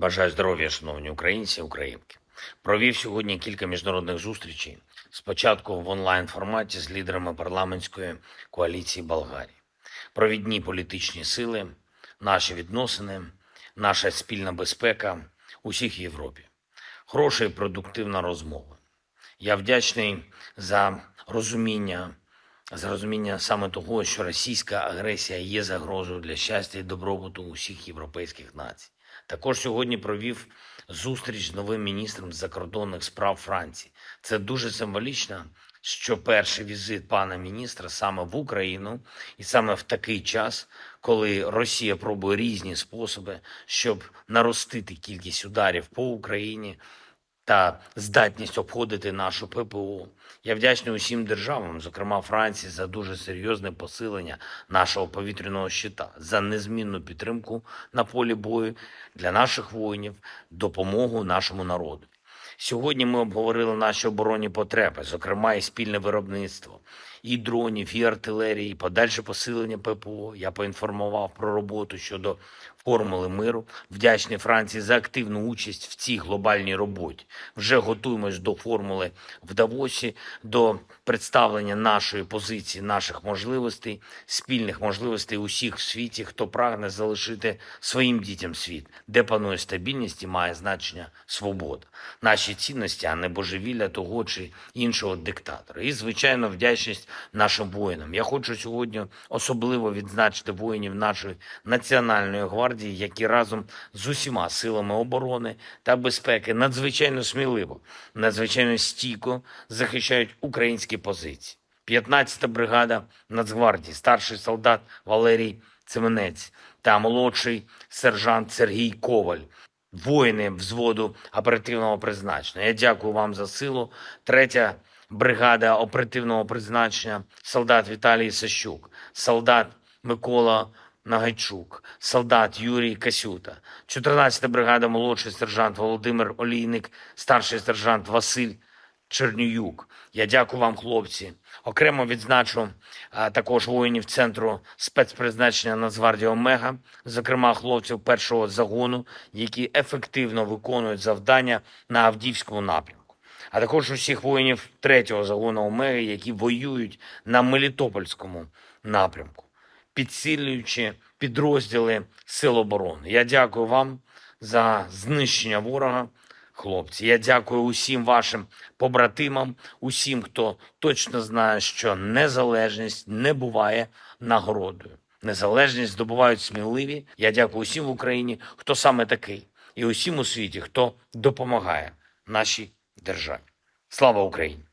Бажаю здоров'я, шановні українці, українки. Провів сьогодні кілька міжнародних зустрічей. Спочатку в онлайн форматі з лідерами парламентської коаліції Болгарії. Провідні політичні сили, наші відносини, наша спільна безпека усіх Європі. Хороша і продуктивна розмова. Я вдячний за розуміння, за розуміння саме того, що російська агресія є загрозою для щастя і добробуту усіх європейських націй. Також сьогодні провів зустріч з новим міністром закордонних справ Франції. Це дуже символічно, що перший візит пана міністра саме в Україну, і саме в такий час, коли Росія пробує різні способи, щоб наростити кількість ударів по Україні та здатність обходити нашу ППО. Я вдячний усім державам, зокрема Франції, за дуже серйозне посилення нашого повітряного щита, за незмінну підтримку на полі бою для наших воїнів, допомогу нашому народу. Сьогодні ми обговорили наші оборонні потреби, зокрема і спільне виробництво і дронів, і артилерії, і подальше посилення ППО. Я поінформував про роботу щодо формули миру. Вдячний Франції за активну участь в цій глобальній роботі. Вже готуємось до формули в Давосі, до представлення нашої позиції, наших можливостей, спільних можливостей усіх в світі, хто прагне залишити своїм дітям світ, де панує стабільність і має значення свобода, наші цінності, а не божевілля того чи іншого диктатора. І звичайно, вдячність нашим воїнам. Я хочу сьогодні особливо відзначити воїнів нашої національної гвардії, які разом з усіма силами оборони та безпеки надзвичайно сміливо, надзвичайно стійко захищають українські позиції. 15-та бригада Нацгвардії, старший солдат Валерій Цеменець та молодший сержант Сергій Коваль. Воїни взводу оперативного призначення. Я дякую вам за силу. Третя бригада оперативного призначення, солдат Віталій Сащук, солдат Микола Нагайчук, солдат Юрій Касюта, 14-та бригада, молодший сержант Володимир Олійник, старший сержант Василь Чернююк. Я дякую вам, хлопці. Окремо відзначу а, також воїнів центру спецпризначення Нацгвардії Омега, зокрема хлопців першого загону, які ефективно виконують завдання на Авдіївському напрямку. А також усіх воїнів третього загону Омеги, які воюють на Мелітопольському напрямку, підсилюючи підрозділи Сил оборони. Я дякую вам за знищення ворога. Хлопці, я дякую усім вашим побратимам, усім, хто точно знає, що незалежність не буває нагородою. Незалежність здобувають сміливі. Я дякую усім в Україні, хто саме такий, і усім у світі, хто допомагає нашій державі. Слава Україні!